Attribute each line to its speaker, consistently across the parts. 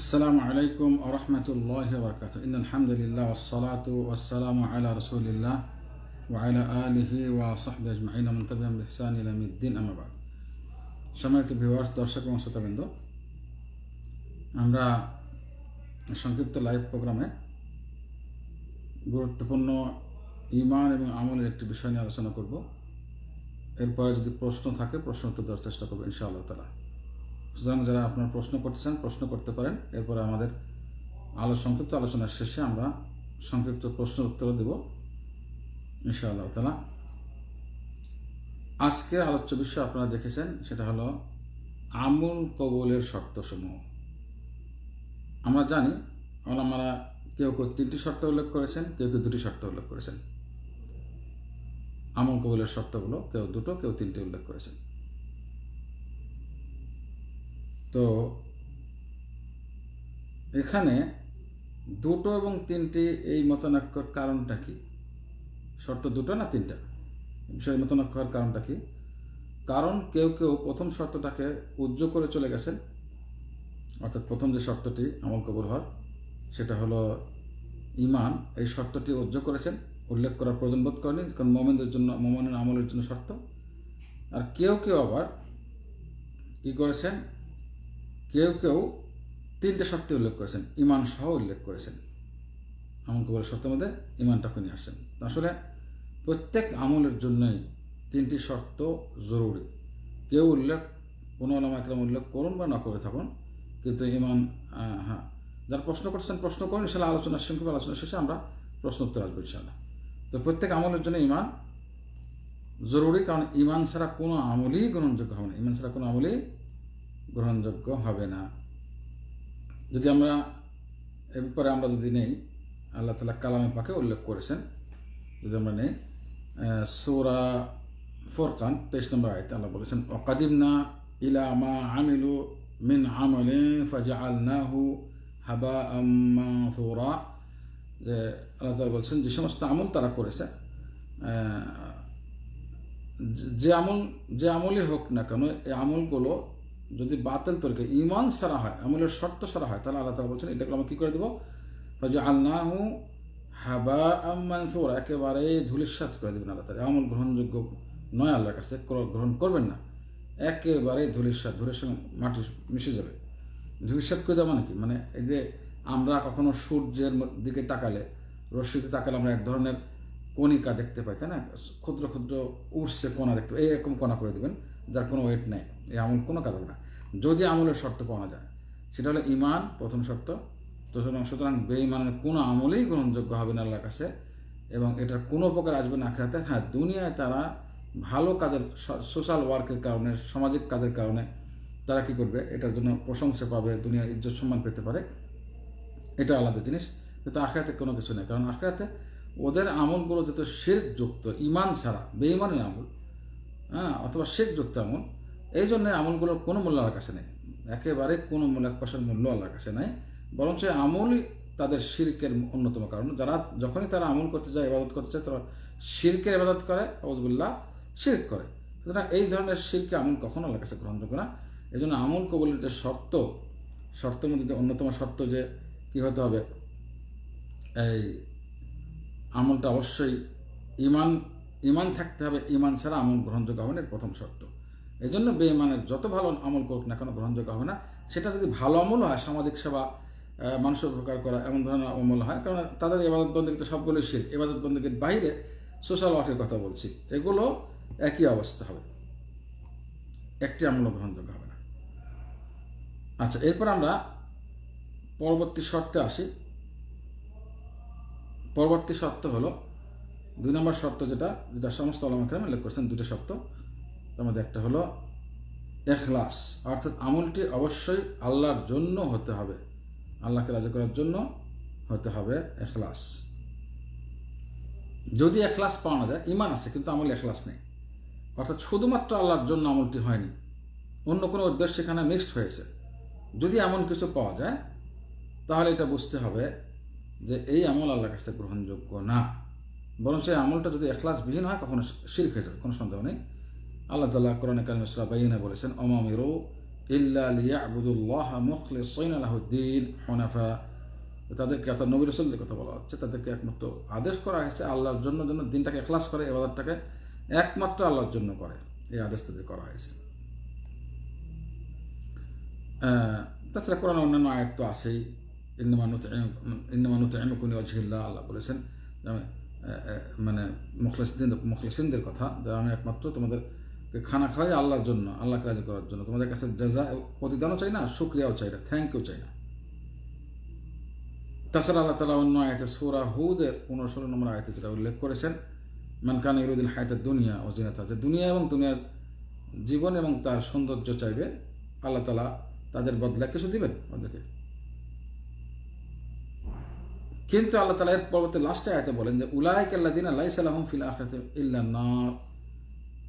Speaker 1: আসসালামু আলাইকুম আরহামতুল্লাহ বরকাত ইন আলহামদুলিল্লাহ ওসালাত ওসালাম আলা রসুলিল্লাহ ওয়াইলা আলহি ওয়া সাহব আজমাইন। মন্তবিম ইহসান ইলামিদ্দিন আমাবাদ সম্মানিত ভিউয়ার্স, দর্শক এবং শ্রোতাবৃন্দ, আমরা সংক্ষিপ্ত লাইভ প্রোগ্রামে গুরুত্বপূর্ণ ইমান এবং আমলের একটি বিষয় নিয়ে আলোচনা করব। এরপরে যদি প্রশ্ন থাকে, প্রশ্ন উত্তর দেওয়ার চেষ্টা করব, ইনশাআল্লাহ তালা সুতরাং যারা আপনার প্রশ্ন করতে চান প্রশ্ন করতে পারেন। এরপরে আমাদের আলো সংক্ষিপ্ত আলোচনার শেষে আমরা সংক্ষিপ্ত প্রশ্নের উত্তর দেব, ইনশাআল্লাহ তালা আজকের আলোচ্য বিষয় আপনারা দেখেছেন, সেটা হলো আমুল কবলের শর্তসমূহ। আমরা জানি আমরা কেউ কেউ তিনটি শর্ত উল্লেখ করেছেন, কেউ কেউ দুটি শর্ত উল্লেখ করেছেন। আমল কবলের শর্তগুলো কেউ দুটো, কেউ তিনটে উল্লেখ করেছেন। তো এখানে দুটো এবং তিনটি এই মতনাক্যর কারণটা কি? শর্ত দুটো না তিনটা? বিষয় মতনাক্যর কারণটা কি? কারণ কেউ কেউ প্রথম শর্তটাকে উজ্জ্ব করে চলে গেছেন। অর্থাৎ প্রথম যে শর্তটি আমল কবর হওয়ার, সেটা হলো ইমান এই শর্তটি উজ্জ করেছেন। উল্লেখ করার প্রয়োজন বোধ করেনি কারণ মোমেনদের জন্য, মোমেনের আমলের জন্য শর্ত। আর কেউ কেউ আবার কী করেছেন? কেউ কেউ তিনটে শর্তে উল্লেখ করেছেন, ইমান সহ উল্লেখ করেছেন। আমল কবরের শর্তের মধ্যে ইমানটাকে নিয়ে আসছেন। আসলে প্রত্যেক আমলের জন্যই তিনটি শর্ত জরুরি। কেউ উল্লেখ, কোনো আলামা একরাম উল্লেখ করুন বা না করে থাকুন, কিন্তু ইমান হ্যাঁ যারা প্রশ্ন করছেন প্রশ্ন করুন ইনশাল্লাহ আলোচনা, সংক্ষেপ আলোচনা শেষে আমরা প্রশ্ন উত্তর আসব ইনশাল্লাহ তো প্রত্যেক আমলের জন্য ইমান জরুরি, কারণ ইমান ছাড়া কোনো আমলই গ্রহণযোগ্য হবে না। ইমান ছাড়া কোনো আমলই গ্রহণযোগ্য হবে না। যদি আমরা এ ব্যাপারে আমরা যদি নেই, আল্লাহ তালা কালামে পাকে উল্লেখ করেছেন, যদি আমরা নেই সৌরা ফোরকান তেইশ নম্বর আয়তে আল্লাহ বলেছেন অকাদিমনা ইলা মা আমিলু মিন আমলে ফাজা আলনাহু হাবা আম্মাথোরা যে আল্লাহ তালা বলছেন, যে সমস্ত আমল তারা করেছে যে আমল, যে আমলই হোক না কেন, এই আমলগুলো যদি বাতিল তরিকে ইমান সারা হয়, আমলের শর্ত সারা হয়, তাহলে আল্লাহ তালা বলছেন, এটাকে আমরা কী করে দেবো? যে আল্লাহ হাবা আম্মানসোর একেবারে ধুলিস্বাদ করে দেবেন আল্লাহ তালা আমল গ্রহণযোগ্য নয় আল্লাহর কাছে গ্রহণ করবেন না। একেবারে ধুলিস্বাদ ধুলের সঙ্গে মাটি মিশে যাবে। ধুলিস্বাদ করে দেওয়া মানে কি? মানে এই যে আমরা কখনো সূর্যের দিকে তাকালে, রশ্মিতে তাকালে আমরা এক ধরনের কণিকা দেখতে পাই, তাই না? ক্ষুদ্র ক্ষুদ্র উঠছে কণা দেখতে এরকম কণা করে দেবেন। যার কোনো ওয়েট নেই এই আমল কোনো কাজ হবে না। যদি আমলের শর্ত পাওয়া যায়, সেটা হলো ইমান প্রথম শর্ত। তো সুতরাং বেঈমানের কোনো আমলেই গ্রহণযোগ্য হবে না আল্লাহর কাছে, এবং এটার কোনো প্রকার আসবে না আখেরাতে। হ্যাঁ দুনিয়ায় তারা ভালো কাজের সোশ্যাল ওয়ার্কের কারণে, সামাজিক কাজের কারণে তারা কি করবে? এটার জন্য প্রশংসা পাবে দুনিয়া ইজ্জত সম্মান পেতে পারে। এটা আলাদা জিনিস। কিন্তু আখেরাতে কোনো কিছু নেই। কারণ আখেরাতে ওদের আমলগুলো যত শের যুক্ত ইমান ছাড়া, বেঈমানের আমল হ্যাঁ অথবা শেখ যুক্ত আমল এই জন্য আমলগুলোর কোনো মূল্য আল্লাহর কাছে নেই। একেবারে কোনো মূল্য এক পয়সার মূল্য আল্লাহর কাছে নেই। বরং সে আমলই তাদের শিরকের অন্যতম কারণ। যারা যখনই তারা আমল করতে যায়, ইবাদত করতে চায় তারা শিরকের ইবাদত করে আউজবুল্লাহ শিরক করে। সুতরাং এই ধরনের শিরকে আমল কখনো আল্লাহর কাছে গ্রহণযোগ্য না। এই জন্য আমল কবলের যে শর্ত, শর্তের মধ্যে যে অন্যতম শর্ত যে কী হতে হবে, এই আমলটা অবশ্যই ইমান ইমান থাকতে হবে, ইমান ছাড়া আমল গ্রহণযোগ্য হবে না প্রথম শর্ত। এই জন্য বেঈমানের যত ভালো আমল করুক না কেন গ্রহণযোগ্য হবে না। সেটা যদি ভালো আমল হয়, সামাজিক সেবা মানুষের উপকার করা, এমন ধরনের আমল হয়, কারণ তাদের এবাদত বন্দী তো সবগুলোই শির। এবাদত বন্দীর বাইরে সোশ্যাল ওয়ার্কের কথা বলছি, এগুলো একই অবস্থা হবে। একটি আমল গ্রহণযোগ্য হবে না। আচ্ছা এরপর আমরা পরবর্তী শর্তে আসি। পরবর্তী শর্ত হলো দুই নম্বর শর্ত যেটা যেটা সমস্ত আলমাখানে উল্লেখ করছেন দুটো শর্ত। তার মধ্যে একটা হলো এখলাস, অর্থাৎ আমলটি অবশ্যই আল্লাহর জন্য হতে হবে। আল্লাহকে রাজি করার জন্য হতে হবে এখলাস। যদি এখলাস পাওয়া যায় ইমান আছে, কিন্তু আমল এখলাস নেই। অর্থাৎ শুধুমাত্র আল্লাহর জন্য আমলটি হয়নি, অন্য কোনো উদ্দেশ্য সেখানে মিক্সড হয়েছে। যদি এমন কিছু পাওয়া যায়, তাহলে এটা বুঝতে হবে যে এই আমল আল্লাহর কাছে গ্রহণযোগ্য না। বরং সেই আমলটা যদি এখলাসবিহীন হয়, কখনো শির হয়ে যাবে, কোনো সন্দেহ নেই। আল্লাহ তাল্লাহ কোরআন কালিম ইসরা বাইনা বলেছেন, অমামিরো ইল্লা লিয়াবুদুল্লাহ মুখলিসিন লাহুদ্দিন হুনাফা। তাদেরকে অর্থাৎ নবী রসুলের কথা বলা হচ্ছে, তাদেরকে একমাত্র আদেশ করা হয়েছে, আল্লাহর জন্য যেন দিনটাকে এখলাস করে এবাদতটাকে একমাত্র আল্লাহর জন্য করে। এই আদেশ তাদের করা হয়েছে। তাছাড়া কোরআন অন্যান্য আয়ত্ত আছেই। ইন্নমানুত ইন্নমানুত এমকুনি অজহিল্লা আল্লাহ বলেছেন মানে মুখলেসিন মুখলেসিনদের কথা যে আমি একমাত্র তোমাদেরকে খানা খাওয়াই আল্লাহর জন্য, আল্লাহকে রাজি করার জন্য। তোমাদের কাছে যা প্রতিদানও চাই না, শুক্রিয়াও চাই না থ্যাংক ইউ চাই না। তাছাড়া আল্লাহ তালা অন্য আয়তে সুরা হুদের ষোলো নম্বর আয়তে যেটা উল্লেখ করেছেন মানকান ইরুদ্দিন হায়াতের দুনিয়া ও জিনাতা যে দুনিয়া এবং দুনিয়ার জীবন এবং তার সৌন্দর্য চাইবে, আল্লাহ তালা তাদের বদলা কিছু দিবেন ওদেরকে কিন্তু আল্লাহ তালা এর পরবর্তী লাস্টে আয়তে বলেন যে, উলাইক আল্লাদিন আল্লাহ সাল্লাহম ফিল আখরাতে ইল্লা নার।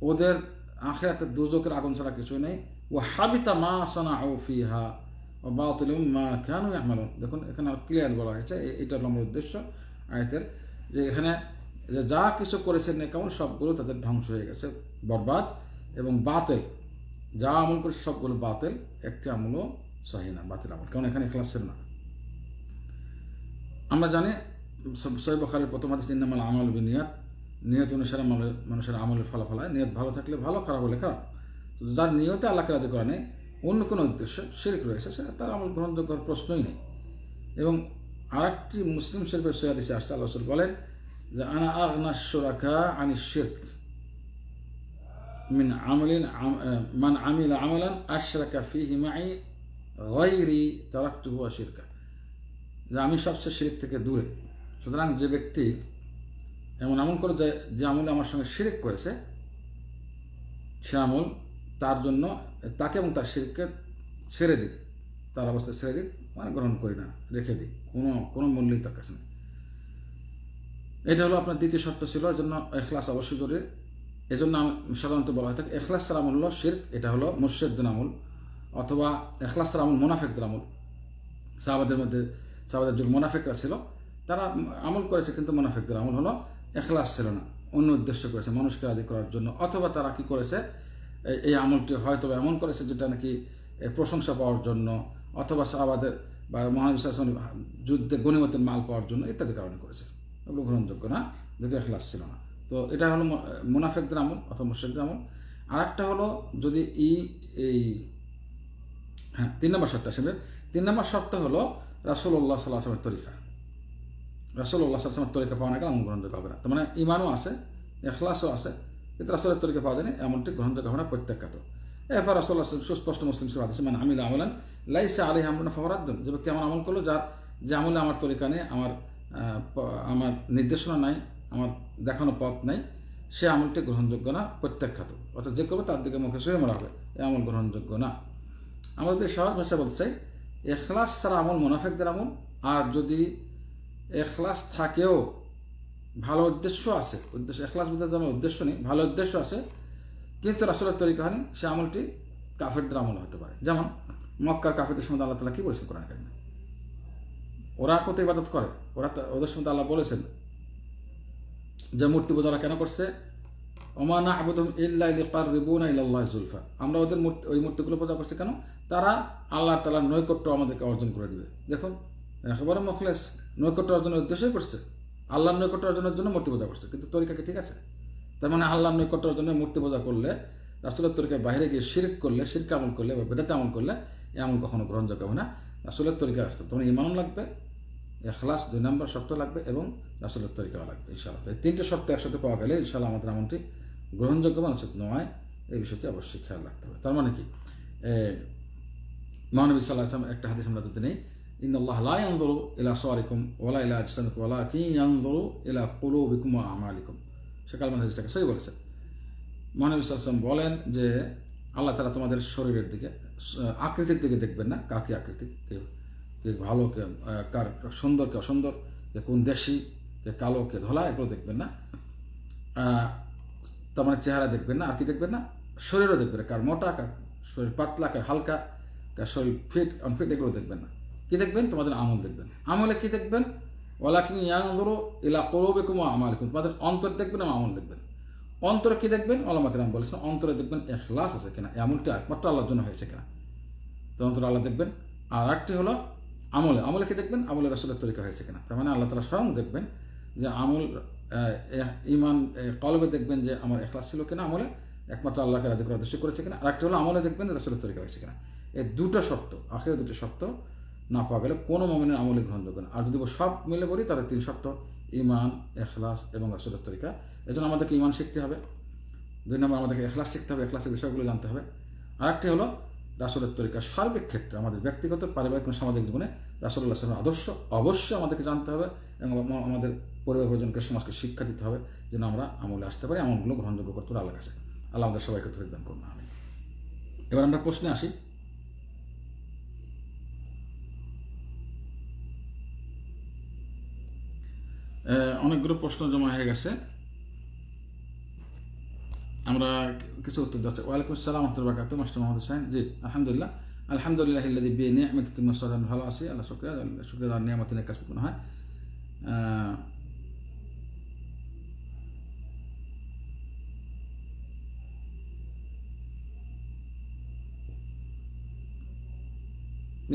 Speaker 1: ওদের আখেরাতে দুজকের আগুন ছাড়া কিছুই নেই। ও হাবিতা মা সানা ও ফিহা ও বাতিল মা কেন আমালন দেখুন, এখানে আর ক্লিয়ার বলা হয়েছে এটা আমার উদ্দেশ্য আয়তের। যে এখানে যে যা কিছু করেছেন কেমন সবগুলো তাদের ধ্বংস হয়ে গেছে। বরবাদ এবং বাতেল। যা আমল করেছে সবগুলো বাতেল। একটি আমলও সহি না, বাতিল আমল। কারণ এখানে ক্লাসের না। আমরা জানি, সৈব খালের প্রথম হাদিস, ইন্নামাল আমল বিনিয়াত। নিয়ত অনুসারে মানুষের আমলের ফলাফল হয়। নিয়ত ভালো থাকলে ভালো, খারাপ হলে খারাপ। যার নিয়তে আল্লাহকে রাজি করা নেই, অন্য কোনো উদ্দেশ্য শিরিক রয়েছে সেটা তার আমল গ্রহণযোগ্য প্রশ্নই নেই। এবং আরেকটি মুসলিম শরীফের সৈয়াদিসে আসছে, আল্লাহ বলেন যে, আনা আগনা সুরাকা আনি শির্ক মিন আমলিন মান আমিল আমলান আশরাকা ফিহি মাই গায়রি তারাকতুহু ওয়া শিরকা। যে আমি সবচেয়ে শিরিক থেকে দূরে। সুতরাং যে ব্যক্তি এমন আমল করে যে যে আমলে আমার সঙ্গে শিরিক করেছে, সে আমল তার জন্য, তাকে এবং তার শিরিককে ছেড়ে দিই তার অবস্থা ছেড়ে দিই মানে গ্রহণ করি না, রেখে দিই কোনো কোনো মূল্যই তার কাছে নেই। এটা হলো আপনার দ্বিতীয় শর্ত ছিল এর জন্য এখলাস অবশ্যই জরুরি। এজন্য সাধারণত বলা হয় থাকে এখলাস আমল হলো শির্ক, এটা হলো মুর্শেদদের আমল, অথবা এখলাস ছাড়া আমল মোনাফেকদের আমল। সাহাবাদের মধ্যে সাহাবাদের যুগ মোনাফেকরা ছিল, তারা আমল করেছে কিন্তু মোনাফেকদের আমল হলো এখলাস ছিল না, অন্য উদ্দেশ্য করেছে মানুষকে রাজি করার জন্য। অথবা তারা কি করেছে? এই- এই আমলটি হয়তো এমন করেছে যেটা নাকি প্রশংসা পাওয়ার জন্য, অথবা সাহাবাদের বা মহানবী যুদ্ধে গণিমতের মাল পাওয়ার জন্য ইত্যাদি কারণে করেছে। এগুলো গ্রহণযোগ্য না, যেহেতু এখলাস ছিল না। তো এটা হলো মুনাফেকদের আমল অথবা মুর্শেকদের আমল। আর একটা হলো যদি ই এই হ্যাঁ তিন নম্বর শর্ত আসলে, তিন নম্বর শর্ত হলো রাসুল্লাহ সাল্লাহ আসলামের তরিকা। রাসুল্লাহ সাল্লামের তরিকা পাওয়া না গেলে গ্রহণযোগ্য হবে না তার মানে ইমানও আছে, এখলাসও আছে, কিন্তু রাসুলের তরিকা পাওয়া যায়নি, এমনটি গ্রহণযোগ্য হবে না প্রত্যাখ্যাত। এরপর রাসুল্লাহ সুস্পষ্ট মুসলিম সব আদেশে মানে আমিল আমলান লাইসা আলী আমরুন ফহরাদ্দুন যে ব্যক্তি আমার আমল করল, যার যে আমলে আমার তরিকা নেই, আমার আমার নির্দেশনা নাই, আমার দেখানো পথ নাই, সে আমলটি গ্রহণযোগ্য না, প্রত্যাখ্যাত। অর্থাৎ যে করবে তার দিকে মুখে শুয়ে মারা হবে, এ আমল গ্রহণযোগ্য না। যদি সহজ ভাষা বলতে চাই এখলাস ছাড়া আমল, মোনাফেকদের আমল? আর যদি এখলাস থাকেও, ভালো উদ্দেশ্য আছে, উদ্দেশ্য এখলাস বলতে আমার উদ্দেশ্য নেই, ভালো উদ্দেশ্য আছে, কিন্তু রাসুলের তরিকা হয়নি, সে আমলটি কাফেরদের আমল হতে পারে। যেমন মক্কার কাফেরদের সময় আল্লাহ তালা কি বলেছেন কোরআন কারিমে? ওরা কত ইবাদত করে? ওরা ওদের সময় আল্লাহ বলেছেন যে মূর্তি পূজা কেন করছে? ওমানা আবুদম ইল্লা লিকার রিবুনা ইল্লাল্লাহ জুলফা। আমরা ওদের মূর্তি, ওই মূর্তিগুলো পূজা করছি কেন? তারা আল্লাহ তালার নৈকট্য আমাদেরকে অর্জন করে দিবে। দেখুন একেবারে মখলেস। নৈকট্য অর্জনের উদ্দেশ্যই করছে। আল্লাহর নৈকট্য অর্জনের জন্য মূর্তি পূজা করছে। কিন্তু তরিকা কি ঠিক আছে? তার মানে আল্লাহর নৈকট্য অর্জনের মূর্তি পূজা করলে, রাসুলের তরিকার বাইরে গিয়ে শিরক করলে, শিরক আমল করলে বা বেদাতে আমল করলে এমন কখনো গ্রহণযোগ্য হবে না। রাসুলের তরিকা আসতে তখন ইমানও লাগবে এখলাস, দুই নম্বর শর্ত লাগবে এবং রাসুলের তরিকাও লাগবে, ইনশাআল্লাহ। এই তিনটে শর্ত একসাথে পাওয়া গেলে ইনশাআল্লাহ আমাদের আমলটি গ্রহণযোগ্য অনুচিত নয়, এই বিষয়টি অবশ্যই খেয়াল রাখতে হবে। তার মানে কি? মহানবী সাল্লাহ আসলাম একটা হাদিস আমরা যদি নেই। ইন আল্লাহ লা ইয়ানজুরু ইলা সাওয়ারিকুম ওয়ালা ইলা আজসামিকুম ওয়ালা কি ইয়ানজুরু ইলা কুলুবিকুম ওয়া আমালিকুম। সেকাল মানে হাদিসটাকে সই বলেছেন মহানবী সাল্লাম বলেন যে, আল্লাহ তালা তোমাদের শরীরের দিকে আকৃতির দিকে দেখবেন না। কাকি আকৃতি? কে কে ভালো কে কার সুন্দর কে অসুন্দর কে কোন দেশি কে কালো কে ধলা, এগুলো দেখবেন না। তার মানে চেহারা দেখবেন না, আর কি দেখবেন না? শরীরও দেখবেন কার মোটা, কার শরীর পাতলা, কার হালকা, কার শরীর ফিট আনফিট এগুলো দেখবেন না। কি দেখবেন? তোমাদের আমল দেখবেন। আমলে কি দেখবেন? ওলা কি ইয়াংদরো ইলা করবেকুম আমালিকুম। তোমাদের অন্তর দেখবেন এবং আমল দেখবেন। অন্তরে কি দেখবেন? ওলামাকে নাম বলেছেন, অন্তরে দেখবেন এখলাস আছে কিনা? এই আমলটি একমাত্র আল্লাহর জন্য হয়েছে কিনা? তখন অন্তর আল্লাহ দেখবেন। আর একটি হলো আমলে আমলে কি দেখবেন? আমলে রসুলের তরিকা হয়েছে কিনা। তার মানে আল্লাহ তালা স্বয়ং দেখবেন যে আমল ইমান কলবে দেখবেন যে আমার এখলাস ছিল কিনা আমলে, একমাত্র আল্লাহকে রাজি করার উদ্দেশ্য করেছে কিনা। আর একটি হলো আমলে দেখবেন রসুলের তরিকা হয়েছে কিনা। এই দুটো শর্ত আখের দুটো শর্ত না পাওয়া গেলে কোনো মমিনের আমলে গ্রহণযোগ্য না। আর যদি সব মিলে বলি, তাহলে তিন শর্ত ইমান এখলাস এবং রসুলের তরিকা। এজন্য আমাদেরকে ইমান শিখতে হবে। দুই নম্বর, আমাদেরকে এখলাস শিখতে হবে, এখলাসের বিষয়গুলো জানতে হবে। আরেকটি হলো রাসুলের তরিকা সার্বিক ক্ষেত্রে আমাদের ব্যক্তিগত, পারিবারিক এবং সামাজিক জীবনে রাসুল্লাহ আসলামের আদর্শ, অবশ্যই আমাদেরকে জানতে হবে এবং আমাদের পরিবার পরিজনকে, সমাজকে শিক্ষা দিতে হবে যেন আমরা আমলে আসতে পারি আমলগুলো গ্রহণযোগ্য করতে পারি আল্লাহ কাছে। আল্লাহ আমাদের সবাইকে তরিক দান করুন আমি এবার আমরা প্রশ্নে আসি। অনেকগুলো প্রশ্ন জমা হয়ে গেছে। আমরা কিছু উত্তর দিচ্ছি ওয়ালাইকুম আসসালাম আহমদুল বাকাত মাস্টার মোহাম্মদ হোসেন জি আলহামদুলিল্লাহ আলহামদুলিল্লাহ ইল্লাদি বিয়ে নিয়ে আমি তুমি সাধারণ ভালো আছি আল্লাহ শুক্রিয়া আল্লাহ শুক্রিয়া আর নিয়ামত কাজ মনে হয় আহ,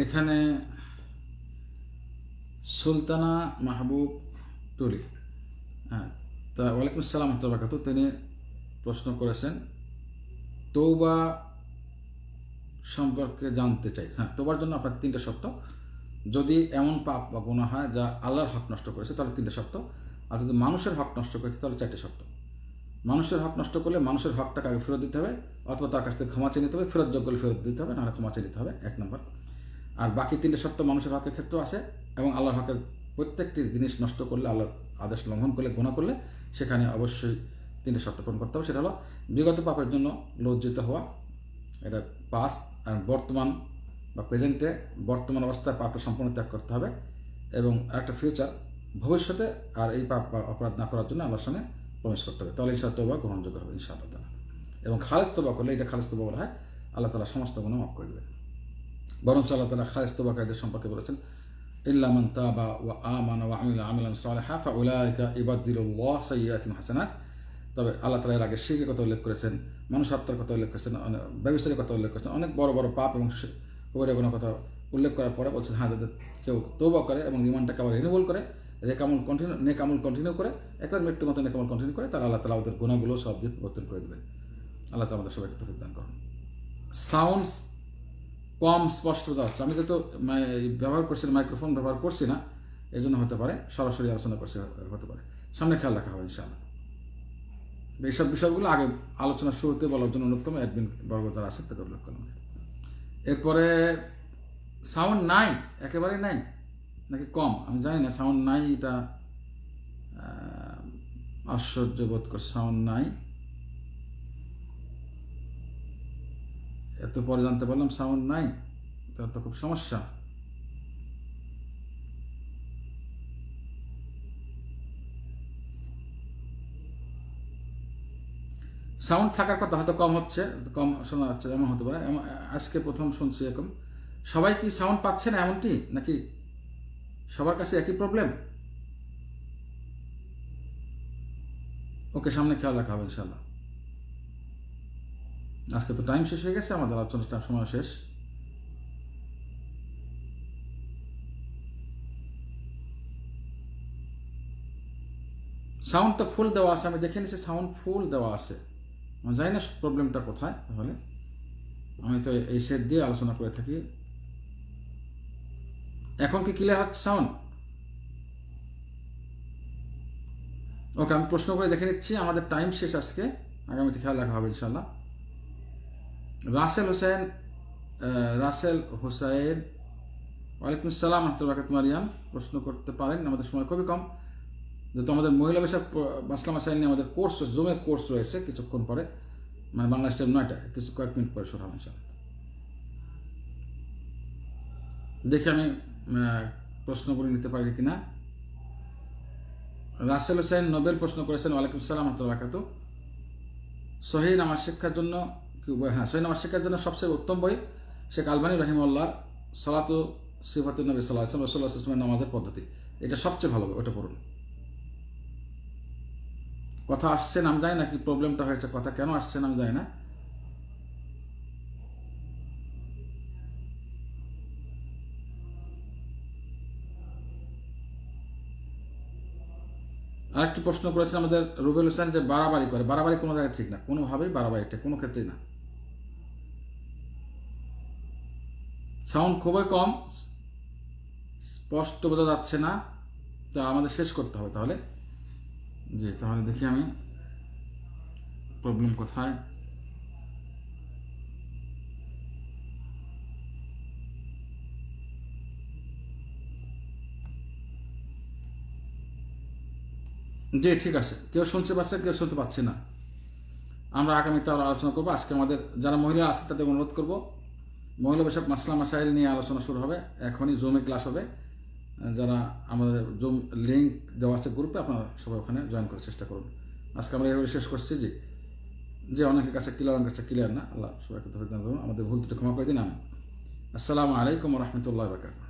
Speaker 1: এখানে সুলতানা মাহবুব টুলি। হ্যাঁ তা ওয়ালাইকুম আসসালাম আহমদুল বাকাত তিনি প্রশ্ন করেছেন তৌবা সম্পর্কে জানতে চাই। হ্যাঁ তোবার জন্য আপনার তিনটে শর্ত। যদি এমন পাপ বা গুণা হয় যা আল্লাহর হক নষ্ট করেছে, তাহলে তিনটে শর্ত। আর যদি মানুষের হক নষ্ট করেছে, তাহলে চারটে শর্ত। মানুষের হক নষ্ট করলে মানুষের হকটাকে আগে ফেরত দিতে হবে, অথবা তার কাছ থেকে ক্ষমা চেয়ে নিতে হবে, ফেরত যোগ্য ফেরত দিতে হবে, নাহলে ক্ষমা চেয়ে নিতে হবে, এক নম্বর। আর বাকি তিনটে শর্ত মানুষের হকের ক্ষেত্রেও আছে, এবং আল্লাহর হকের প্রত্যেকটি জিনিস নষ্ট করলে, আল্লাহর আদেশ লঙ্ঘন করলে গুণা করলে, সেখানে অবশ্যই তিনটে শর্ত পূরণ করতে হবে, সেটা হলো বিগত পাপের জন্য লজ্জিত হওয়া, এটা পাস আর বর্তমান বা প্রেজেন্টে বর্তমান অবস্থায় পাপটা সম্পূর্ণ ত্যাগ করতে হবে এবং একটা ফিউচার ভবিষ্যতে আর এই পাপ অপরাধ না করার জন্য আল্লাহর সঙ্গে প্রবেশ করতে হবে। তাহলে ইনশা তোবা গ্রহণযোগ্য হবে ইনশাআল্লাহ তালা এবং খালেজ তোবা করলে এটা খালেজ তোবা বলা হয়, আল্লাহ তালা সমস্ত গুণ মাফ করে দেবেন। বরঞ্চ আল্লাহ তালা খালেজ তোবাকারীদের সম্পর্কে বলেছেন ইল্লামান তাবা ওয়া আমান ওয়া আমিলা আমিলান সালেহা ফা উলাইকা ইবাদ্দিলুল্লাহ সাইয়্যাতিন হাসানাত। তবে আল্লাহ তালা এর আগে শিখের কথা উল্লেখ করেছেন মানুষ আত্মার কথা উল্লেখ করেছেন ব্যবসায়ীর কথা উল্লেখ করেছেন, অনেক বড় বড় পাপ এবং কবিরের কথা উল্লেখ করার পরে বলছেন হ্যাঁ যাদের কেউ তৌবা করে এবং রিমান্ডটাকে আবার রিনিউয়াল করে রেকামল কন্টিনিউ নেকামুল কন্টিনিউ করে, একবার মৃত্যু মতো নেকামুল কন্টিনিউ করে, তাহলে আল্লাহ তালা ওদের গুণাগুলো সব দিয়ে পরিবর্তন করে দেবেন। আল্লাহ তালা আমাদের সবাইকে তফিক দান করুন। সাউন্ডস কম স্পষ্টতা হচ্ছে। আমি যেহেতু ব্যবহার করছি মাইক্রোফোন ব্যবহার করছি না এই জন্য হতে পারে, সরাসরি আলোচনা করছি, হতে পারে। সামনে খেয়াল রাখা হবে ইনশাআল্লাহ। এইসব বিষয়গুলো আগে আলোচনার শুরুতে বলার জন্য করলাম অ্যাডমিন বর্গ যারা আছে, তাদের উল্লেখ করলাম। এরপরে সাউন্ড নাই, একেবারেই নাই, নাকি কম? আমি জানি না, সাউন্ড নাই এটা আশ্চর্য বোধ কর, সাউন্ড নাই। এত পরে জানতে পারলাম সাউন্ড নাই তার তো খুব সমস্যা। সাউন্ড থাকার কথা হয়তো কম হচ্ছে, কম শোনা যাচ্ছে, এমন হতে পারে। আজকে প্রথম শুনছি এরকম। সবাই কি সাউন্ড পাচ্ছে না এমনটি, নাকি সবার কাছে একই প্রবলেম? ওকে, সামনে খেয়াল রাখা হবে ইনশাল্লাহ আজকে তো টাইম শেষ হয়ে গেছে, আমাদের আলোচনাটা সময় শেষ। সাউন্ড তো ফুল দেওয়া আছে, আমি দেখে নিছি সাউন্ড ফুল দেওয়া আছে। জানি না প্রবলেমটা কোথায়, তাহলে আমি তো এই সেট দিয়ে আলোচনা করে থাকি। এখন কি ক্লিয়ার হচ্ছে সাউন্ড ওকে আমি প্রশ্ন করে দেখে নিচ্ছি, আমাদের টাইম শেষ আজকে। আগামীতে খেয়াল রাখা হবে ইনশাল্লাহ রাসেল হোসেন রাসেল হোসাইন ওয়ালাইকুম আসসালাম বাকাত মারিয়াম। প্রশ্ন করতে পারেন, আমাদের সময় খুবই কম। যেহেতু আমাদের মহিলা বিষয় মাসলাম আসাইন নিয়ে আমাদের কোর্স জুমের কোর্স রয়েছে কিছুক্ষণ পরে। মানে বাংলাদেশ টাইম নয়টায় কিছু কয়েক মিনিট পরে শুরু ইনশাল্লাহ দেখি আমি আহ, প্রশ্নগুলি নিতে পারি কিনা। রাসেল হোসেন নোবেল প্রশ্ন করেছেন ওয়ালাইকুম সালাম বাকাত সহি নামাজ শিক্ষার জন্য কি বই? হ্যাঁ সহি নামাজ শিক্ষার জন্য সবচেয়ে উত্তম বই শেখ আলবানী রহিমউল্লাহ সালাতু সিফাতুল নবী সাল্লাহ আসলাম রসুল্লাহ নামাজের পদ্ধতি। এটা সবচেয়ে ভালো ওটা পড়ুন। কথা আসছে না, আমি জানি না কি প্রবলেমটা হয়েছে, কথা কেন আসছে না, আমি জানি না। আরেকটি প্রশ্ন করেছেন আমাদের রুবেল হোসেন যে বাড়াবাড়ি করে, বাড়াবাড়ি কোনো জায়গায় ঠিক না, কোনোভাবেই বাড়াবাড়িটা কোনো ক্ষেত্রেই না। সাউন্ড খুবই কম, স্পষ্ট বোঝা যাচ্ছে না, তা আমাদের শেষ করতে হবে তাহলে। জি তাহলে দেখি আমি প্রবলেম কোথায়? জি, ঠিক আছে। কেউ শুনতে পাচ্ছে কেউ শুনতে পাচ্ছে না। আমরা আগামীতে আবার আলোচনা করব। আজকে আমাদের যারা মহিলা আছে তাদের অনুরোধ করব। মহিলা বিষয়ক মাসলা মাসাইল নিয়ে আলোচনা শুরু হবে। এখনই জুমে ক্লাস হবে। যারা আমাদের জুম লিঙ্ক দেওয়া আছে গ্রুপে আপনারা সবাই ওখানে জয়েন করার চেষ্টা করুন। আজকে আমরা এভাবে শেষ করছি যে যে অনেকের কাছে ক্লিয়ার অনেকের কাছে ক্লিয়ার না। আল্লাহ সবাইকে আমাদের ভুল ত্রুটি ক্ষমা করে দিন আমি আসসালামু আলাইকুম রহমতুল্লাহ বাকাত